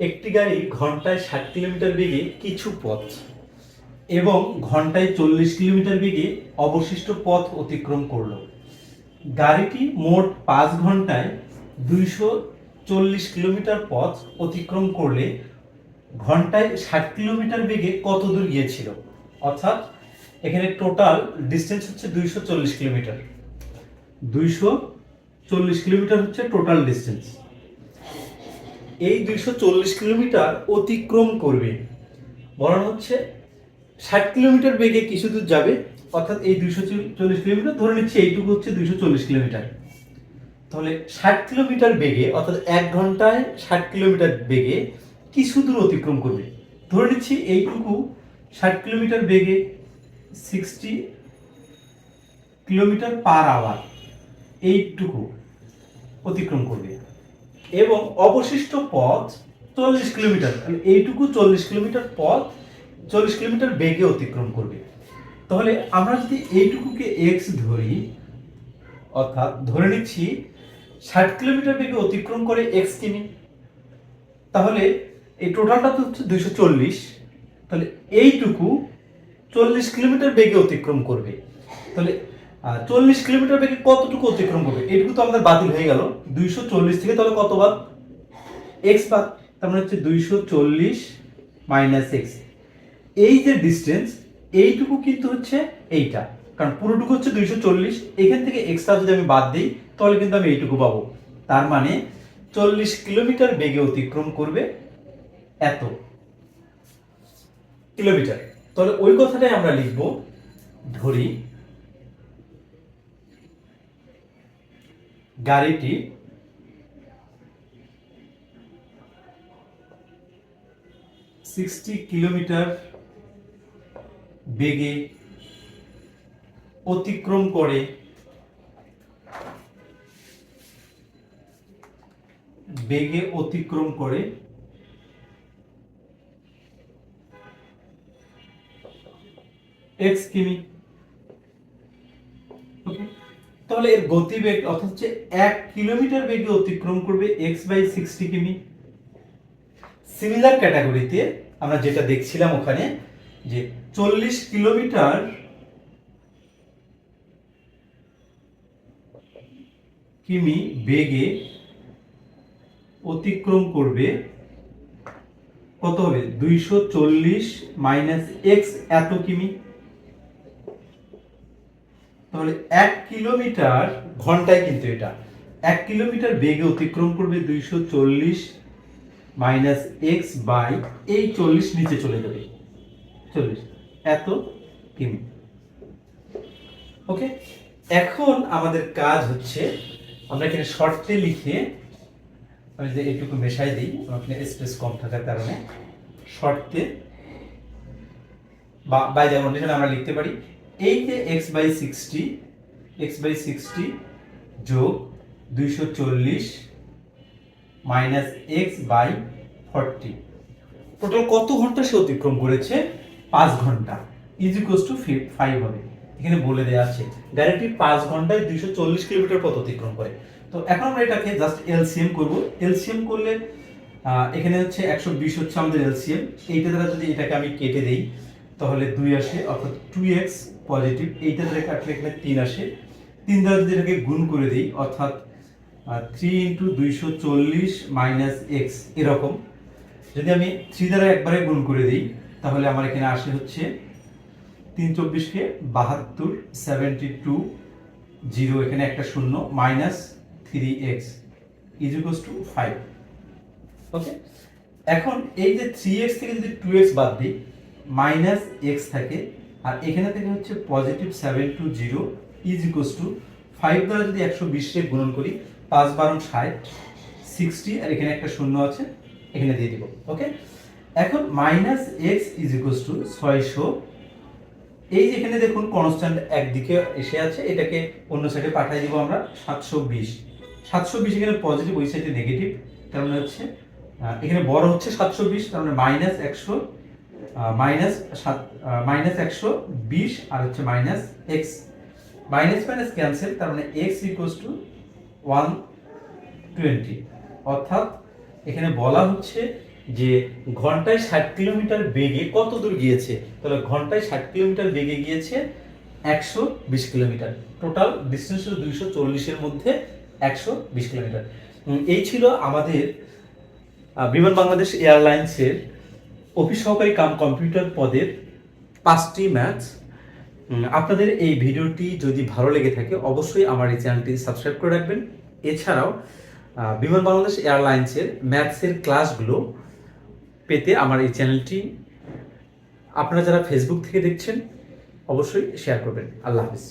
একটি গাড়ি ঘন্টায় ষাট কিলোমিটার বেগে কিছু পথ এবং ঘন্টায় চল্লিশ কিলোমিটার বেগে অবশিষ্ট পথ অতিক্রম করল। গাড়িটি মোট পাঁচ ঘন্টায় দুইশো চল্লিশ কিলোমিটার পথ অতিক্রম করলে ঘন্টায় ষাট কিলোমিটার বেগে কত দূর গিয়েছিল? অর্থাৎ এখানে টোটাল ডিস্টেন্স হচ্ছে দুইশো চল্লিশ কিলোমিটার। দুইশো চল্লিশ কিলোমিটার হচ্ছে টোটাল ডিস্টেন্স। এই দুইশো চল্লিশ কিলোমিটার অতিক্রম করবে। বলানো হচ্ছে ষাট কিলোমিটার বেগে কিছু দূর যাবে, অর্থাৎ এই দুইশো চল্লিশ কিলোমিটার ধরে নিচ্ছি, এইটুকু হচ্ছে দুইশো চল্লিশ কিলোমিটার। তাহলে ষাট কিলোমিটার বেগে, অর্থাৎ এক ঘন্টায় ষাট কিলোমিটার বেগে কিছু দূর অতিক্রম করবে। ধরে নিচ্ছি এইটুকু ষাট কিলোমিটার বেগে সিক্সটি কিলোমিটার পার আওয়ার এইটুকু অতিক্রম করবে। এবং অবশিষ্ট পথ চল্লিশ কিলোমিটার। এইটুকু চল্লিশ কিলোমিটার পথ চল্লিশ কিলোমিটার বেগে অতিক্রম করবে। তাহলে আমরা যদি এইটুকুকে এক্স ধরি, অর্থাৎ ধরে নিচ্ছি ষাট কিলোমিটার বেগে অতিক্রম করে এক্স কিমি তাহলে এই টোটালটা তো হচ্ছে দুইশো চল্লিশ। তাহলে এইটুকু চল্লিশ কিলোমিটার বেগে অতিক্রম করবে। তাহলে চল্লিশ কিলোমিটার বেগে কতটুকু অতিক্রম করবে? এটুকু তো আমাদের বাতিল হয়ে গেল। দুইশো চল্লিশ থেকে তাহলে কত বাদ? এক্স বাদ, তার মানে হচ্ছে দুইশো চল্লিশ মাইনাস এক্স এই যে ডিস্টেন্স এইটুকু কিন্তু হচ্ছে এইটা। কারণ পুরোটুকু হচ্ছে দুইশো চল্লিশ। এখান থেকে এক্সট্রা যদি আমি বাদ দিই, তাহলে কিন্তু আমি এইটুকু পাবো। তার মানে চল্লিশ কিলোমিটার বেগে অতিক্রম করবে এত কিলোমিটার। তাহলে ওই কথাটাই আমরা লিখব। ধরি গাড়িটি সিক্সটি কিলোমিটার বেগে অতিক্রম করে বেগে অতিক্রম করে এক্স কিমি তাহলে এর গতিবেগ অর্থাৎ হচ্ছে এক কিলোমিটার বেগে অতিক্রম করবে এক্স বাই সিক্সটি কিমি। সিমিলার ক্যাটাগরিতে আমরা যেটা দেখছিলাম ওখানে, যে চল্লিশ কিলোমিটার কিমি বেগে অতিক্রম করবে, কত হবে? দুইশো চল্লিশ মাইনাস এক্স এত কিমি। তাহলে এক কিলোমিটার ঘন্টায় কিন্তু এটা। এক কিলোমিটার বেগে অতিক্রম করবে দুইশো চল্লিশ মাইনাস এক্স বাই এই চল্লিশ নিচে চলে যাবে। চল্লিশ। এত কিমি। ওকে এখন আমাদের কাজ হচ্ছে, আমরা এখানে শর্টে লিখে আমি যে এইটুকু মেশাই দিই এখানে স্পেস কম থাকার কারণে। শর্টে বা বাই যেমন আমরা লিখতে পারি এই যে x by sixty x by sixty যোগ দুইশো চল্লিশ minus x by forty total কত ঘণ্টা সে অতিক্রম করেছে? পাঁচ ঘণ্টা। ইজ ইকুয়াস টু ফাইভ হবে। এখানে বলে দেওয়া আছে গাড়িটি পাঁচ ঘন্টায় দুইশো চল্লিশ কিলোমিটার পথ অতিক্রম করে। তো এখন আমরা এটাকে জাস্ট এলসিএম করব। এলসিএম করলে এখানে হচ্ছে একশো বিশ হচ্ছে আমাদের এলসিএম এইটা দ্বারা যদি এটাকে আমি কেটে দেই তাহলে দুই আসে, অর্থাৎ টু এক্স পজিটিভ এইটা দ্বারা কাটলে এখানে তিন আসে। তিন দ্বারা যদি এটাকে গুণ করে দিই, অর্থাৎ থ্রি ইন্টু দুইশো চল্লিশ মাইনাস এক্স এরকম। যদি আমি থ্রি দ্বারা একবারে গুণ করে দিই, তাহলে আমার এখানে আসে হচ্ছে তিন চব্বিশকে বাহাত্তর সেভেন্টি টু জিরো এখানে একটা শূন্য minus three x is equals to five okay এখন এই যে থ্রি এক্স থেকে যদি টু এক্স বাদ দিই মাইনাস এক্স থাকে। আর এখানে থেকে হচ্ছে positive seven two zero is equals to five দ্বারা যদি একশো বিশে গুণন করি, পাঁচ বারো ষাট সিক্সটি আর এখানে একটা শূন্য আছে, এখানে দিয়ে দিব ওকে এখন minus x is equals to ছয়শো। এই যে এখানে দেখুন কনস্ট্যান্ট একদিকে এসে আছে, এটাকে অন্য সাইডে পাঠিয়ে দিব আমরা সাতশো বিশ। সাতশো বিশ এখানে পজিটিভ ওই সাইডে নেগেটিভ তার মানে হচ্ছে এখানে বড় হচ্ছে সাতশো বিশ, তার মানে মাইনাস একশো। মাইনাস সাত মাইনাস একশো বিশ আর হচ্ছে minus x minus minus cancel তার মানে x equals to one twenty অর্থাৎ এখানে বলা হচ্ছে যে ঘন্টায় ষাট কিলোমিটার বেগে, কত দূর গিয়েছে? তাহলে ঘন্টায় ষাট কিলোমিটার বেগে গিয়েছে একশো বিশ কিলোমিটার। টোটাল ডিস্টেন্স হলো দুইশো চল্লিশের মধ্যে একশো বিশ কিলোমিটার। এই ছিল আমাদের বিমান বাংলাদেশ এয়ারলাইন্সের অফিস সহকারী কাম কম্পিউটার পদের পাঁচটি ম্যাচ আপনাদের এই ভিডিওটি যদি ভালো লেগে থাকে, অবশ্যই আমার এই চ্যানেলটি সাবস্ক্রাইব করে রাখবেন। এছাড়াও বিমান বাংলাদেশ এয়ারলাইন্সের ম্যাথসের ক্লাসগুলো পেতে আমার এই চ্যানেলটি আপনারা যারা ফেসবুক থেকে দেখছেন, অবশ্যই শেয়ার করবেন। আল্লাহ হাফিজ।